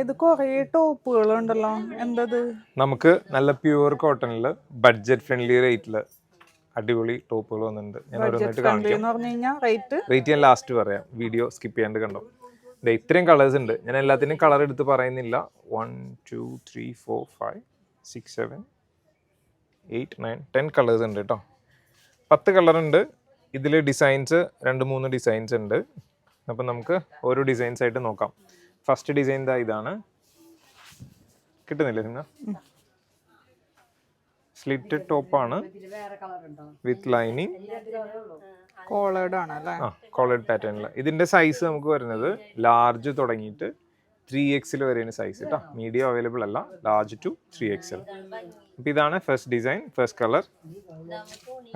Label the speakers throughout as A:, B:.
A: ഇത് കൊറേ ടോപ്പുകളുണ്ടല്ലോ. എന്തത്?
B: നമുക്ക് നല്ല പ്യൂർ കോട്ടണിൽ ബഡ്ജറ്റ് ഫ്രണ്ട്ലി റേറ്റിൽ അടിപൊളി ടോപ്പുകൾ വന്നിട്ടുണ്ട്. ഞാൻ ഓരോന്നായിട്ട് കാണിക്കാം.
A: റേറ്റ്
B: റേറ്റ് ഞാൻ ലാസ്റ്റ് പറയാം. വീഡിയോ സ്കിപ്പ് ചെയ്യാണ്ട് കണ്ടോ? ഇത്രയും കളേഴ്സ് ഉണ്ട്. ഞാൻ എല്ലാത്തിനും കളർ എടുത്ത് പറയുന്നില്ല. One two three four five six seven eight nine ten colours ഉണ്ട് കേട്ടോ പത്ത് കളർ ഉണ്ട്. ഇതിൽ ഡിസൈൻസ് രണ്ട് മൂന്ന് ഡിസൈൻസ് ഉണ്ട്. അപ്പം നമുക്ക് ഓരോ ഡിസൈൻസ് ആയിട്ട് നോക്കാം. ഫസ്റ്റ് ഡിസൈൻ ദാ ഇതാണ്. കിട്ടുന്നില്ലേ നിങ്ങൾ? സ്ലിറ്റ് ടോപ്പാണ്. With lining.
A: കോളേഡ് ആണ് അല്ലേ?
B: ആ കോളേഡ് പാറ്റേണിൽ ഇതിന്റെ സൈസ് നമുക്ക് വരുന്നത് ലാർജ് തുടങ്ങിയിട്ട് ത്രീ എക്സിൽ വരെയാണ് സൈസ് കേട്ടോ മീഡിയം അവൈലബിൾ അല്ല ലാർജ് ടു ത്രീ എക്സൽ അപ്പം ഇതാണ് ഫസ്റ്റ് ഡിസൈൻ ഫസ്റ്റ് കളർ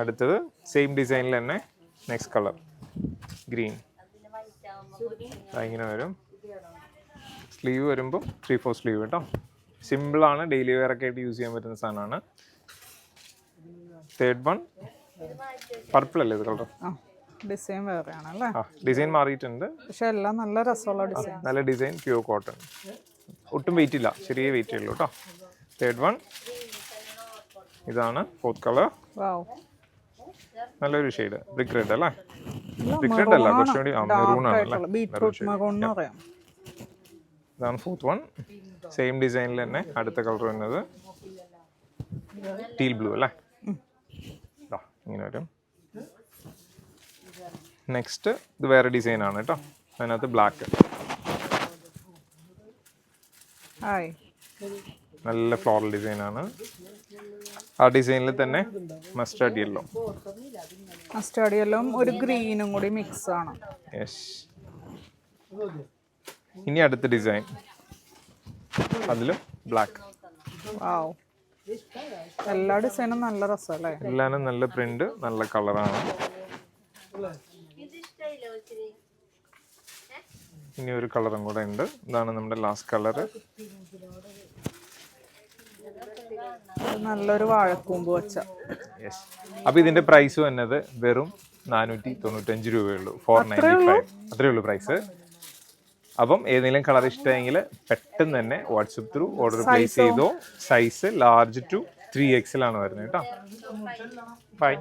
B: അടുത്തത് സെയിം ഡിസൈനിൽ തന്നെ നെക്സ്റ്റ് കളർ ഗ്രീൻ ഇങ്ങനെ വരും. സ്ലീവ് വരുമ്പോൾ ത്രീ ഫോർ സ്ലീവ് കേട്ടോ സിമ്പിളാണ് ഡെയിലി വെയർ ഒക്കെ ആയിട്ട് യൂസ് ചെയ്യാൻ പറ്റുന്ന സാധനമാണ്. തേർഡ് വൺ പർപ്പിൾ അല്ലേ ഇത് കളർ
A: ഡിസൈൻ
B: വേറെയാണല്ലേ ഡിസൈൻ മാറിയിട്ടുണ്ട്.
A: പക്ഷെ എല്ലാം നല്ല രസമുള്ള ഡിസൈൻ
B: നല്ല ഡിസൈൻ പ്യൂർ കോട്ടൺ ഒട്ടും വെയിറ്റ് ഇല്ല. ചെറിയ വെയിറ്റ് ഉള്ളൂ കേട്ടോ തേർഡ് വൺ ഇതാണ് ഫോർത്ത് കളർ നല്ലൊരു ഷെയ്ഡ് ബ്രിക് റെഡ് അല്ലേ? ബ്രിക് റെഡ് അല്ല കുറച്ചുകൂടി മെറൂൺ ആണ് ആണല്ലേ
A: ബീട്രൂട്ട് മറൂൺ എന്ന് പറയാം
B: ഇതാണ് ഫോർത്ത് വൺ സെയിം ഡിസൈനിൽ തന്നെ അടുത്ത കളർ വരുന്നത് ടീൽ ബ്ലൂ അല്ലേ? ഇങ്ങനെ വരും. നെക്സ്റ്റ് ഇത് വേറെ ഡിസൈൻ ആണ് കേട്ടോ. അതിനകത്ത് ബ്ലാക്ക് നല്ല ഫ്ലോറൽ ഡിസൈൻ ആണ്. ആ ഡിസൈനിൽ തന്നെ മസ്റ്റാർഡ് യെല്ലോ
A: മസ്റ്റാർഡ് യെല്ലോ ഒരു ഗ്രീനും കൂടി മിക്സ് ആണ്.
B: യെസ് ഇനി അടുത്ത ഡിസൈൻ. അതിലും ബ്ലാക്ക്
A: എല്ലാ ഡിസൈനും നല്ല രസമല്ലേ?
B: എല്ലാനും നല്ല പ്രിന്റ് നല്ല കളറാണ് ഇനി ഒരു കളറും കൂടെ ഉണ്ട്. ഇതാണ് നമ്മുടെ ലാസ്റ്റ് കളർ
A: നല്ലൊരു വാഴക്കൂമ്പ് വെച്ച.
B: യെസ് അപ്പോൾ ഇതിന്റെ പ്രൈസ് വന്നത് വെറും നാനൂറ്റി തൊണ്ണൂറ്റഞ്ച് രൂപയുള്ളൂ ഫോർ നയന്റി ഫൈവ് അത്രയേ ഉള്ളൂ പ്രൈസ് അപ്പം ഏതെങ്കിലും കളർ ഇഷ്ടമെങ്കിൽ പെട്ടെന്ന് തന്നെ വാട്സപ്പ് ത്രൂ ഓർഡർ പ്ലേസ് ചെയ്തോ. സൈസ് ലാർജ് ടു ത്രീ എക്സിലാണ് വരുന്നത് കേട്ടോ. ബൈ